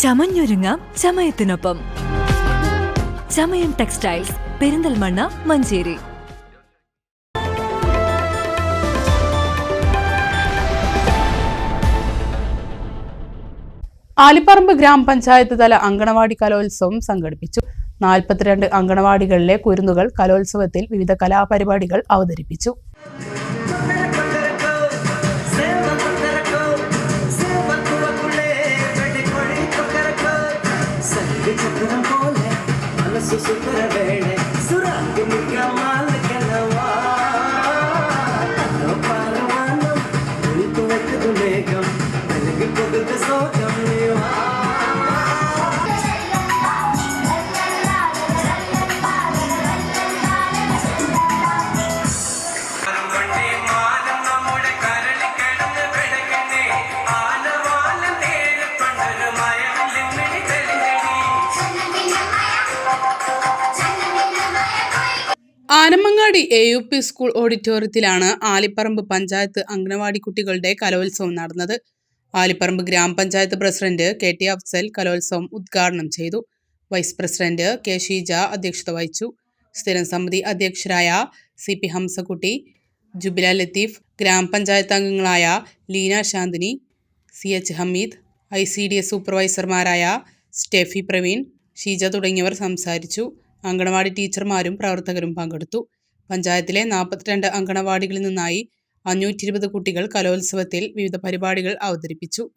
ചമഞ്ഞൊരുങ്ങാം ചമയത്തിനൊപ്പം. ചമയം ടെക്സ്റ്റൈൽസ് പെരിന്തൽമണ്ണ മഞ്ചേരി. ആലിപ്പറമ്പ് ഗ്രാമപഞ്ചായത്ത് തല അങ്കണവാടി കലോത്സവം സംഘടിപ്പിച്ചു. നാൽപ്പത്തിരണ്ട് അങ്കണവാടികളിലെ കുരുന്നുകൾ കലോത്സവത്തിൽ വിവിധ കലാപരിപാടികൾ അവതരിപ്പിച്ചു. ಸುಸುತ್ತ ವೇಳೆ ಸುರಾಗಿನ ಕಮಾಲ ಕೆಲವಾ ಪಾರವಾನ ಕುಳಿತು ವೆಕ್ಕದು ಮೇಘಂ ಬೆಳಗ್ಗೆ ಕೊಡುತ್ತೆ ಸೋತ Anamangad A U P school ഓഡിറ്റോറിയത്തിലാണ് ആലിപ്പറമ്പ് പഞ്ചായത്ത് അംഗനവാടി കുട്ടികളുടെ കലോത്സവം നടന്നത്. ആലിപ്പറമ്പ് ഗ്രാമപഞ്ചായത്ത് പ്രസിഡന്റ് കെ ടി അഫ്സൽ കലോത്സവം ഉദ്ഘാടനം ചെയ്തു. വൈസ് പ്രസിഡന്റ് കെ ഷീജ അധ്യക്ഷത വഹിച്ചു. സ്ഥിരം സമിതി അധ്യക്ഷരായ സി പി ഹംസക്കുട്ടി ജുബില ലത്തീഫ് ഗ്രാമപഞ്ചായത്ത് അംഗങ്ങളായ Leena Shanthini C H Hameed I C D S സൂപ്പർവൈസർമാരായ Steffi Praveen Sheeja തുടങ്ങിയവർ സംസാരിച്ചു. അങ്കണവാടി ടീച്ചർമാരും പ്രവർത്തകരും പങ്കെടുത്തു. പഞ്ചായത്തിലെ നാൽപ്പത്തിരണ്ട് അങ്കണവാടികളിൽ നിന്നായി അഞ്ഞൂറ്റി ഇരുപത് കുട്ടികൾ കലോത്സവത്തിൽ വിവിധ പരിപാടികൾ അവതരിപ്പിച്ചു.